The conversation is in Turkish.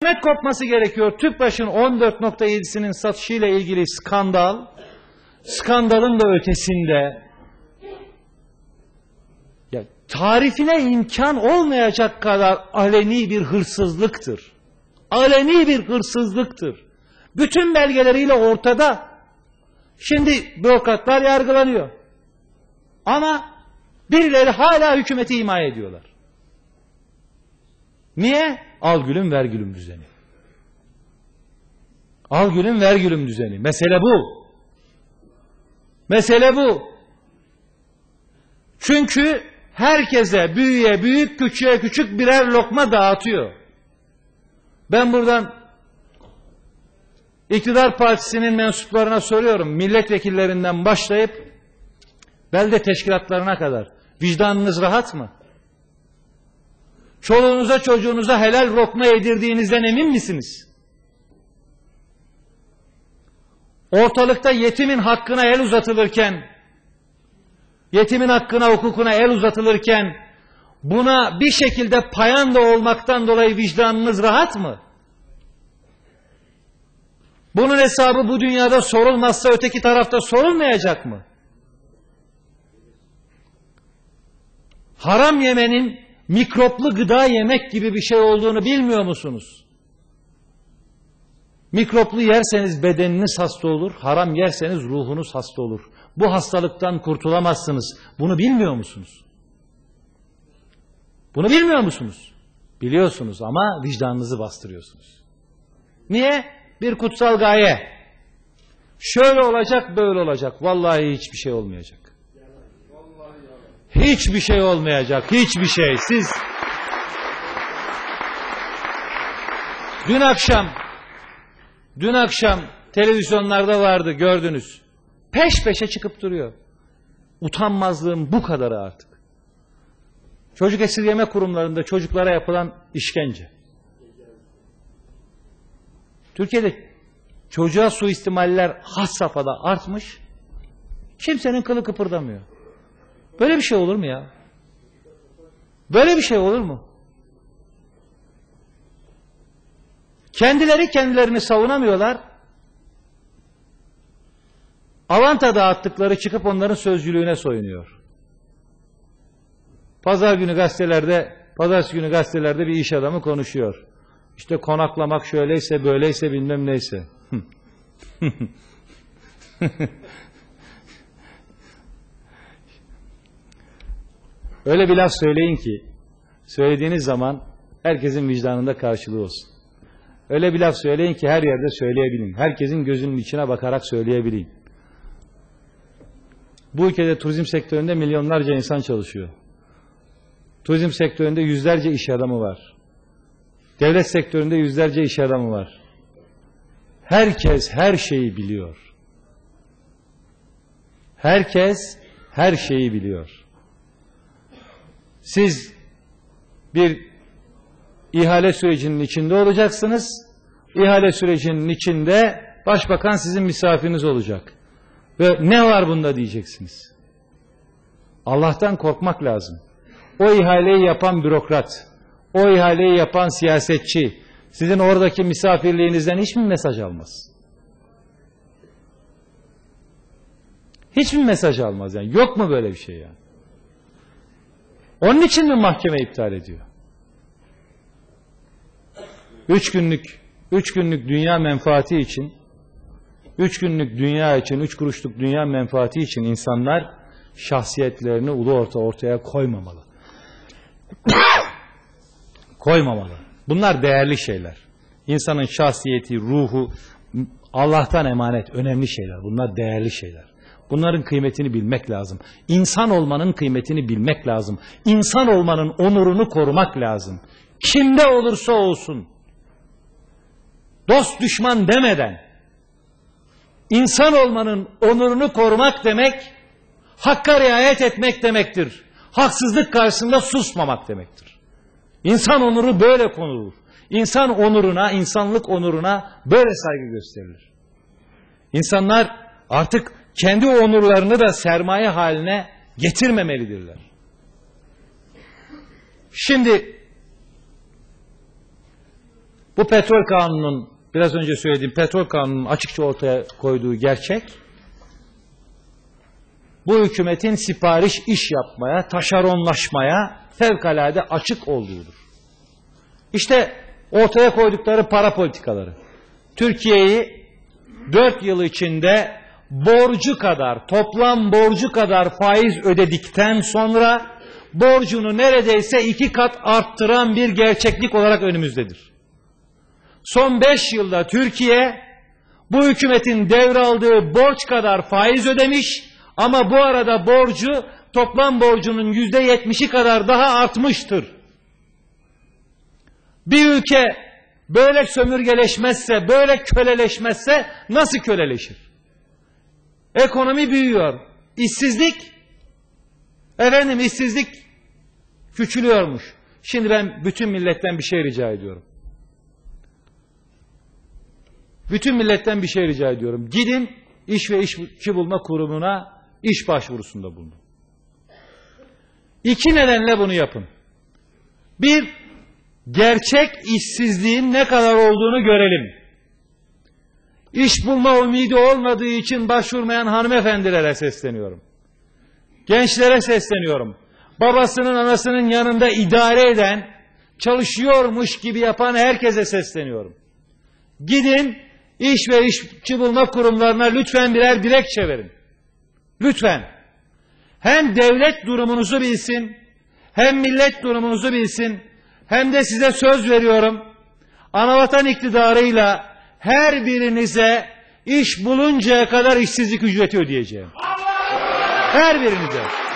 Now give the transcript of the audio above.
kıyamet kopması gerekiyor. Tüpraş'ın 14.7'sinin satışıyla ilgili skandal, skandalın da ötesinde ya, tarifine imkan olmayacak kadar aleni bir hırsızlıktır. Aleni bir hırsızlıktır. Bütün belgeleriyle ortada. Şimdi bürokratlar yargılanıyor. Ama birileri hala hükümeti himaye ediyorlar. Niye? Al gülüm ver gülüm düzeni. Al gülüm ver gülüm düzeni. Mesele bu. Mesele bu. Çünkü herkese büyüye büyük küçüğe küçük birer lokma dağıtıyor. Ben buradan iktidar partisinin mensuplarına soruyorum. Milletvekillerinden başlayıp belde teşkilatlarına kadar. Vicdanınız rahat mı? Çoluğunuza çocuğunuza helal lokma yedirdiğinizden emin misiniz? Ortalıkta yetimin hakkına el uzatılırken, yetimin hakkına hukukuna el uzatılırken, buna bir şekilde payanda olmaktan dolayı vicdanınız rahat mı? Bunun hesabı bu dünyada sorulmazsa öteki tarafta sorulmayacak mı? Haram yemenin mikroplu gıda yemek gibi bir şey olduğunu bilmiyor musunuz? Mikroplu yerseniz bedeniniz hasta olur, haram yerseniz ruhunuz hasta olur. Bu hastalıktan kurtulamazsınız. Bunu bilmiyor musunuz? Bunu bilmiyor musunuz? Biliyorsunuz ama vicdanınızı bastırıyorsunuz. Niye? Bir kutsal gaye. Şöyle olacak, böyle olacak. Vallahi hiçbir şey olmayacak. Hiçbir şey olmayacak. Hiçbir şey. Siz dün akşam dün akşam televizyonlarda vardı gördünüz. Peş peşe çıkıp duruyor. Utanmazlığın bu kadarı artık. Çocuk esirgeme kurumlarında çocuklara yapılan işkence. Türkiye'de çocuğa suistimaller has safhada artmış. Kimsenin kılı kıpırdamıyor. Böyle bir şey olur mu ya? Böyle bir şey olur mu? Kendileri kendilerini savunamıyorlar. Avanta dağıttıkları çıkıp onların sözcülüğüne soyunuyor. Pazar günü gazetelerde, pazartesi günü gazetelerde bir iş adamı konuşuyor. İşte konaklamak şöyleyse böyleyse bilmem neyse. Öyle bir laf söyleyin ki söylediğiniz zaman herkesin vicdanında karşılığı olsun. Öyle bir laf söyleyin ki her yerde söyleyebilin. Herkesin gözünün içine bakarak söyleyebilin. Bu ülkede turizm sektöründe milyonlarca insan çalışıyor. Turizm sektöründe yüzlerce iş adamı var. Devlet sektöründe yüzlerce iş adamı var. Herkes her şeyi biliyor. Herkes her şeyi biliyor. Siz bir ihale sürecinin içinde olacaksınız. İhale sürecinin içinde başbakan sizin misafiriniz olacak. Ve ne var bunda diyeceksiniz. Allah'tan korkmak lazım. O ihaleyi yapan bürokrat, o ihaleyi yapan siyasetçi, sizin oradaki misafirliğinizden hiç mi mesaj almaz? Hiç mi mesaj almaz yani? Yok mu böyle bir şey yani? Onun için mi mahkeme iptal ediyor? Üç günlük, üç günlük dünya menfaati için, üç günlük dünya için, üç kuruşluk dünya menfaati için insanlar şahsiyetlerini ulu orta ortaya koymamalı. koymamalı. Bunlar değerli şeyler. İnsanın şahsiyeti, ruhu Allah'tan emanet, önemli şeyler. Bunlar değerli şeyler. Bunların kıymetini bilmek lazım. İnsan olmanın kıymetini bilmek lazım. İnsan olmanın onurunu korumak lazım. Kimde olursa olsun. Dost düşman demeden. İnsan olmanın onurunu korumak demek, hakka riayet etmek demektir. Haksızlık karşısında susmamak demektir. İnsan onuru böyle konulur. İnsan onuruna, insanlık onuruna böyle saygı gösterilir. İnsanlar artık kendi onurlarını da sermaye haline getirmemelidirler. Şimdi Bu petrol kanunun biraz önce söylediğim petrol kanunun açıkça ortaya koyduğu gerçek bu hükümetin sipariş iş yapmaya, taşeronlaşmaya fevkalade açık olduğudur. İşte ortaya koydukları para politikaları. Türkiye'yi dört yıl içinde borcu kadar, toplam borcu kadar faiz ödedikten sonra borcunu neredeyse iki kat arttıran bir gerçeklik olarak önümüzdedir. Son beş yılda Türkiye bu hükümetin devraldığı borç kadar faiz ödemiş ama bu arada borcu toplam borcunun yüzde yetmişi kadar daha artmıştır. Bir ülke böyle sömürgeleşmezse, böyle köleleşmezse nasıl köleleşir? Ekonomi büyüyor. İşsizlik, efendim işsizlik küçülüyormuş. Şimdi ben bütün milletten bir şey rica ediyorum. Bütün milletten bir şey rica ediyorum. Gidin iş ve işçi bulma kurumuna iş başvurusunda bulunun. İki nedenle bunu yapın. Bir, gerçek işsizliğin ne kadar olduğunu görelim. İş bulma ümidi olmadığı için başvurmayan hanımefendilere sesleniyorum. Gençlere sesleniyorum. Babasının anasının yanında idare eden, çalışıyormuş gibi yapan herkese sesleniyorum. Gidin iş ve işçi bulma kurumlarına lütfen birer dilekçe verin. Lütfen. Hem devlet durumunuzu bilsin, hem millet durumunuzu bilsin, hem de size söz veriyorum. Anavatan iktidarıyla her birinize iş buluncaya kadar işsizlik ücreti ödeyeceğim. Her birinize.